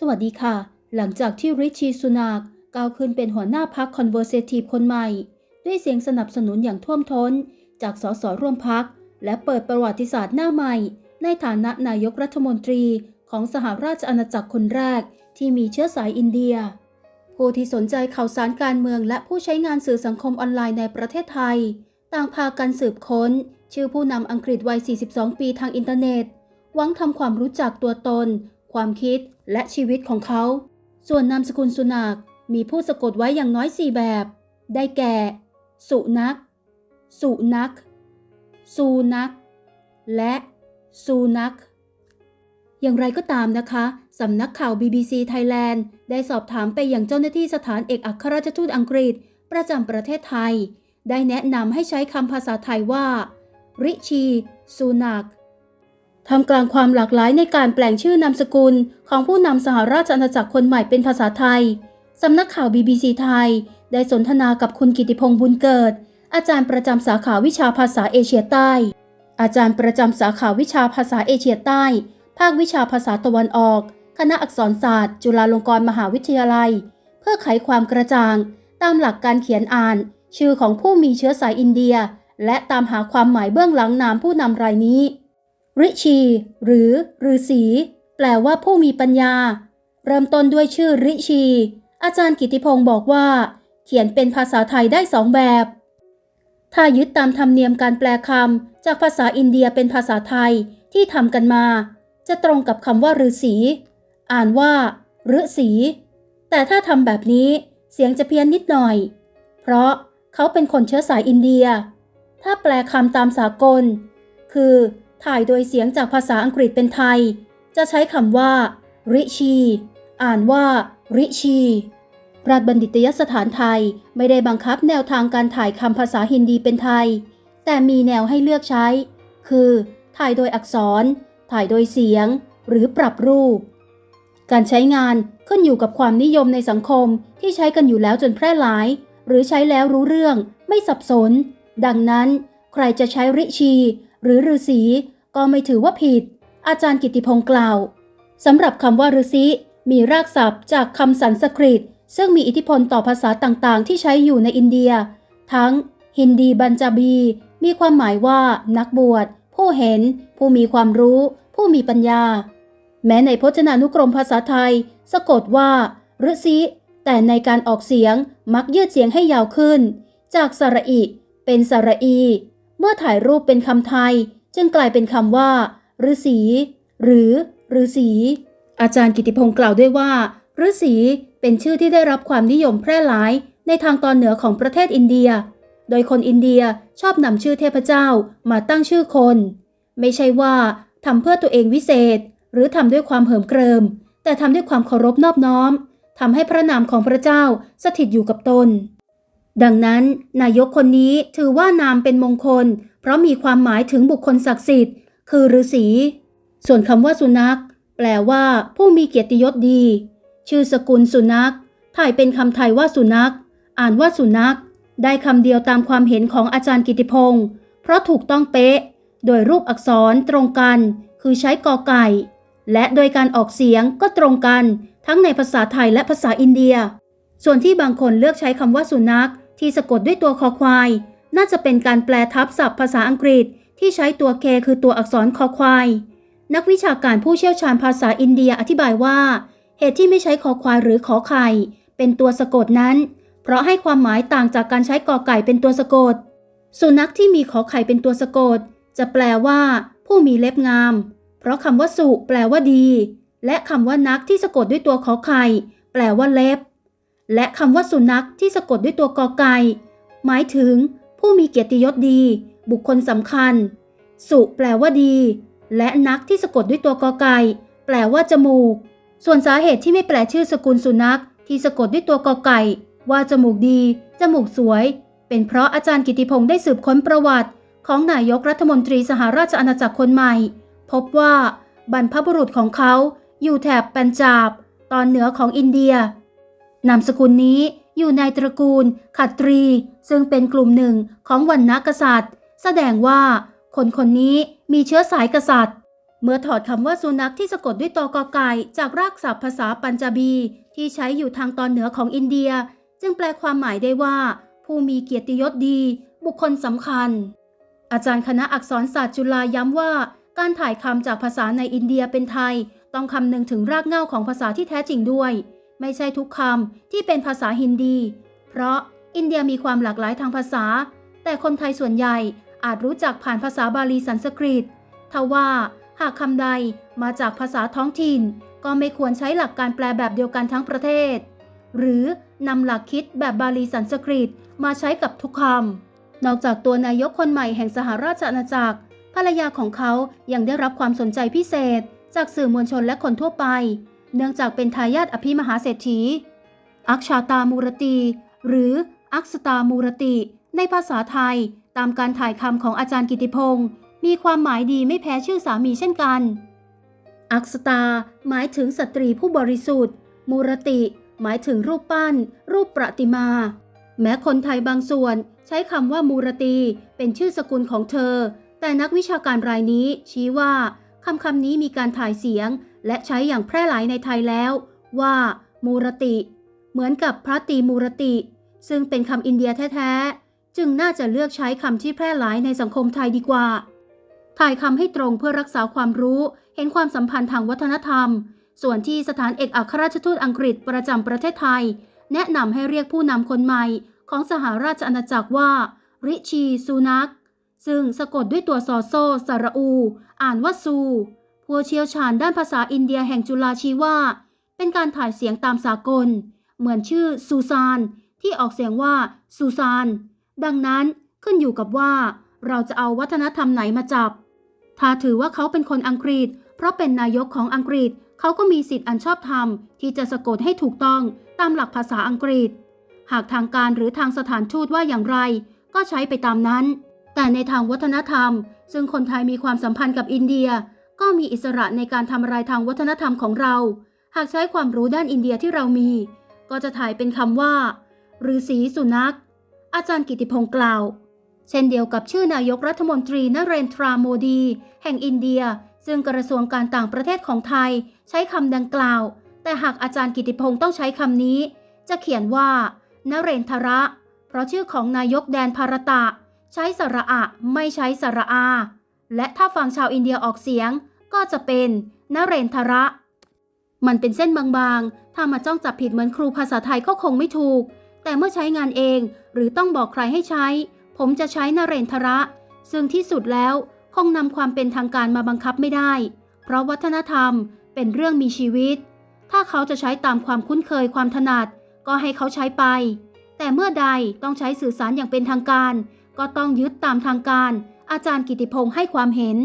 สวัสดีค่ะ หลังจากที่ริชีสุนากก้าวขึ้นเป็นหัวหน้าพักคอนเวอร์เซทีฟคนใหม่ ด้วยเสียงสนับสนุนอย่างท่วมท้น จากสสร่วมพัก และเปิดประวัติศาสตร์หน้าใหม่ ในฐานะนายกรัฐมนตรีของสหราชอาณาจักรคนแรกที่มีเชื้อสายอินเดีย ผู้ที่สนใจข่าวสารการเมืองและผู้ใช้งานสื่อสังคมออนไลน์ในประเทศไทย ต่างพากันสืบค้น ชื่อผู้นำอังกฤษวัย 42 ปีทางอินเทอร์เน็ต หวังทำความรู้จักตัวตน ความคิดและชีวิตของเขา ส่วนนามสกุลสุนักมีผู้สะกดไว้อย่างน้อย4แบบ ได้แก่ สุนัก สุนัก สูนัก และสูนัก อย่างไรก็ตามนะคะ สำนักข่าว BBC Thailand ได้สอบถามไปยังเจ้าหน้าที่สถานเอกอัครราชทูตอังกฤษ ประจำประเทศไทย ได้แนะนำให้ใช้คำภาษาไทยว่า ริชี สุนัก ทำกลางความหลากหลายในการแปลงชื่อนามสกุลของผู้นำสหราชอาณาจักรคนใหม่เป็นภาษาไทย สำนักข่าว BBC ไทย ได้สนทนากับคุณกิติพงษ์บุญเกิด อาจารย์ประจำสาขาวิชาภาษาเอเชียใต้ อาจารย์ประจำสาขาวิชาภาษาเอเชียใต้ ภาควิชาภาษาตะวันออก คณะอักษรศาสตร์ จุฬาลงกรณ์มหาวิทยาลัย เพื่อไขความกระจ่าง ตามหลักการเขียนอ่าน ชื่อของผู้มีเชื้อสายอินเดีย และตามหาความหมายเบื้องหลังนามผู้นำรายนี้ ริชี หรือฤาษีแปลว่าผู้มีปัญญา เริ่มต้นด้วยชื่อริชี อาจารย์กิติพงศ์บอกว่า เขียนเป็นภาษาไทยได้สองแบบ ถ้ายึดตามธรรมเนียมการแปลคำจากภาษาอินเดียเป็นภาษาไทยที่ทำกันมา จะตรงกับคำว่าฤาษีอ่านว่าฤษีแต่ถ้าทำแบบนี้เสียงจะเพี้ยนนิดหน่อย เพราะเขาเป็นคนเชื้อสายอินเดีย ถ้าแปลคำตามสากล คือ ถ่ายโดยเสียงจากภาษาอังกฤษเป็นไทย จะใช้คำว่า ริชี อ่านว่า ริชีรัฐบัณฑิตยสถานไทยไม่ได้บังคับแนวทางการถ่ายคำภาษาฮินดีเป็นไทย แต่มีแนวให้เลือกใช้ คือ ถ่ายโดยอักษร ถ่ายโดยเสียง หรือปรับรูป การใช้งานขึ้นอยู่กับความนิยมในสังคมที่ใช้กันอยู่แล้วจนแพร่หลาย หรือใช้แล้วรู้เรื่อง ไม่สับสน ดังนั้น ใครจะใช้ริชี หรือฤาษี ไม่ถือว่าผิด อาจารย์กิติพงศ์กล่าวสำหรับคำว่าฤาษีมีรากศัพท์จากคำสันสกฤต ซึ่งมีอิทธิพลต่อภาษาต่างๆ ที่ใช้อยู่ในอินเดีย ทั้ง ฮินดีบัญจาบี มีความหมายว่า นักบวช ผู้เห็น ผู้มีความรู้ ผู้มีปัญญา แม้ในพจนานุกรมภาษาไทย สะกดว่าฤาษีแต่ในการออกเสียงมักยืดเสียงให้ยาวขึ้น จากสระอิ เป็นสระอี เมื่อถ่ายรูปเป็นคำไทย จึงกลายเป็นคำว่าฤาษีหรือฤาษีอาจารย์กิติพงศ์กล่าวด้วยว่าฤาษีเป็นชื่อที่ได้รับความนิยมแพร่หลายในทางตอนเหนือของประเทศอินเดีย โดยคนอินเดียชอบนำชื่อเทพเจ้ามาตั้งชื่อคน ไม่ใช่ว่าทำเพื่อตัวเองวิเศษ หรือทำด้วยความเหิมเกริม แต่ทำด้วยความเคารพนอบน้อมทำให้พระนามของพระเจ้าสถิตอยู่กับตน ดังนั้น นายกคนนี้ถือว่านามเป็นมงคล เพราะมีความหมายถึงบุคคลศักดิ์สิทธิ์ คือฤาษีส่วนคำว่าสุนัข แปลว่า ผู้มีเกียรติยศดี ชื่อสกุลสุนัขถ่ายเป็นคำไทยว่าสุนัข อ่านว่าสุนัข ได้คำเดียวตามความเห็นของอาจารย์กิติพงศ์เพราะถูกต้องเป๊ะ โดยรูปอักษรตรงกัน คือใช้กอไก่ และโดยการออกเสียงก็ตรงกัน ทั้งในภาษาไทยและภาษาอินเดีย ส่วนที่บางคนเลือกใช้คำว่าสุนัข ที่สะกดด้วยตัวคอควาย น่าจะเป็นการแปลทับศัพท์ภาษาอังกฤษที่ใช้ตัวเคคือตัวอักษรคอควาย นักวิชาการผู้เชี่ยวชาญภาษาอินเดียอธิบายว่า เหตุที่ไม่ใช้คอควายหรือขอไข่ เป็นตัวสะกดนั้น เพราะให้ความหมายต่างจากการใช้กอไก่เป็นตัวสะกด สุนัขที่มีขอไข่เป็นตัวสะกด จะแปลว่า ผู้มีเล็บงาม เพราะคำว่าสุแปลว่าดี และคำว่านักที่สะกดด้วยตัวขอไข่ แปลว่าเล็บ และคำว่าสุนัขที่สะกดด้วยตัวกอไก่หมายถึงผู้มีเกียรติยศดี บุคคลสำคัญ สุแปลว่าดี และนักที่สะกดด้วยตัวกอไก่แปลว่าจมูก ส่วนสาเหตุที่ไม่แปลชื่อสกุลสุนัขที่สะกดด้วยตัวกอไก่ ว่าจมูกดี จมูกสวย เป็นเพราะอาจารย์กิติพงศ์ได้สืบค้นประวัติ ของนายกรัฐมนตรีสหราชอาณาจักรคนใหม่ พบว่าบรรพบุรุษของเขาอยู่แถบปัญจาบ ตอนเหนือของอินเดีย นามสกุลนี้อยู่ในตระกูลขัตรี ซึ่งเป็นกลุ่มหนึ่งของวรรณกษัตริย์ แสดงว่าคนคนนี้มีเชื้อสายกษัตริย์ เมื่อถอดคำว่าสุนัขที่สะกดด้วยตอกอไก่จากรากศัพท์ภาษาปัญจาบี ที่ใช้อยู่ทางตอนเหนือของอินเดีย จึงแปลความหมายได้ว่า ผู้มีเกียรติยศดี บุคคลสำคัญ อาจารย์คณะอักษรศาสตร์จุฬาย้ำว่า การถ่ายคำจากภาษาในอินเดียเป็นไทย ต้องคำนึงถึงรากเหง้าของภาษาที่แท้จริงด้วย ไม่ใช่ทุกคำที่เป็นภาษาฮินดี เพราะอินเดียมีความหลากหลายทางภาษา แต่คนไทยส่วนใหญ่อาจรู้จักผ่านภาษาบาลีสันสกฤตทว่าหากคำใดมาจากภาษาท้องถิ่น ก็ไม่ควรใช้หลักการแปลแบบเดียวกันทั้งประเทศ หรือนำหลักคิดแบบบาลีสันสกฤตมาใช้กับทุกคำนอกจากตัวนายกคนใหม่แห่งสหราชอาณาจักรภรรยาของเขายังได้รับความสนใจพิเศษ จากสื่อมวลชนและคนทั่วไป เนื่องจากเป็นทายาทอภิมหาเศรษฐี อักชาตามูรตี หรืออักษตามูรติ ในภาษาไทย ตามการถ่ายคำของอาจารย์กิติพงศ์มีความหมายดีไม่แพ้ชื่อสามีเช่นกัน อักษตาหมายถึงสตรีผู้บริสุทธิ์ มูรติ หมายถึงรูปปั้น รูปประติมา แม้คนไทยบางส่วนใช้คำว่ามูรตีเป็นชื่อสกุลของเธอ แต่นักวิชาการรายนี้ชี้ว่าคำคำนี้มีการถ่ายเสียง และใช้อย่างแพร่หลายในไทยแล้ว ว่า มูรติ เหมือนกับพระตีมูรติ ซึ่งเป็นคำอินเดียแท้ๆ จึงน่าจะเลือกใช้คำที่แพร่หลายในสังคมไทยดีกว่า ถ่ายคำให้ตรงเพื่อรักษาความรู้เห็นความสัมพันธ์ทางวัฒนธรรม ส่วนที่สถานเอกอัครราชทูตอังกฤษประจำประเทศไทย แนะนำให้เรียกผู้นำคนใหม่ของสหราชอาณาจักรว่า ริชีซูนักซึ่งสะกดด้วยตัวซอโซสระอู อ่านว่าซู ผู้เชี่ยวชาญด้านภาษาอินเดียแห่งจุฬาชี้ว่า เป็นการถ่ายเสียงตามสากล เหมือนชื่อซูซาน ที่ออกเสียงว่าซูซาน ดังนั้นขึ้นอยู่กับว่า เราจะเอาวัฒนธรรมไหนมาจับ ถ้าถือว่าเขาเป็นคนอังกฤษ เพราะเป็นนายกของอังกฤษ เขาก็มีสิทธิ์อันชอบธรรม ที่จะสะกดให้ถูกต้องตามหลักภาษาอังกฤษ หากทางการหรือทางสถานทูตว่าอย่างไร ก็ใช้ไปตามนั้น แต่ในทางวัฒนธรรม ซึ่งคนไทยมีความสัมพันธ์กับอินเดีย ก็มีอิสระในการทำอะไรทางวัฒนธรรมของเรา หากใช้ความรู้ด้านอินเดียที่เรามี ก็จะถ่ายเป็นคำว่าฤาษีสุนัข อาจารย์กิติพงศ์กล่าว เช่นเดียวกับชื่อนายกรัฐมนตรีนเรนทราโมดี แห่งอินเดีย ซึ่งกระทรวงการต่างประเทศของไทย ใช้คำดังกล่าว แต่หากอาจารย์กิติพงศ์ต้องใช้คำนี้ จะเขียนว่านเรนทระ เพราะชื่อของนายกแดนภารตะ ใช้สระอะไม่ใช้สระอา และถ้าฟังชาวอินเดียออกเสียงก็จะเป็นนเรนทระ มันเป็นเส้นบางๆ ถ้ามาจ้องจับผิดเหมือนครูภาษาไทยก็คงไม่ถูก แต่เมื่อใช้งานเองหรือต้องบอกใครให้ใช้ ผมจะใช้นเรนทระ ซึ่งที่สุดแล้วคงนำความเป็นทางการมาบังคับไม่ได้ เพราะวัฒนธรรมเป็นเรื่องมีชีวิต ถ้าเขาจะใช้ตามความคุ้นเคยความถนัด ก็ให้เขาใช้ไป แต่เมื่อใดต้องใช้สื่อสารอย่างเป็นทางการ ก็ต้องยึดตามทางการ อาจารย์กิติพงศ์ให้ความเห็น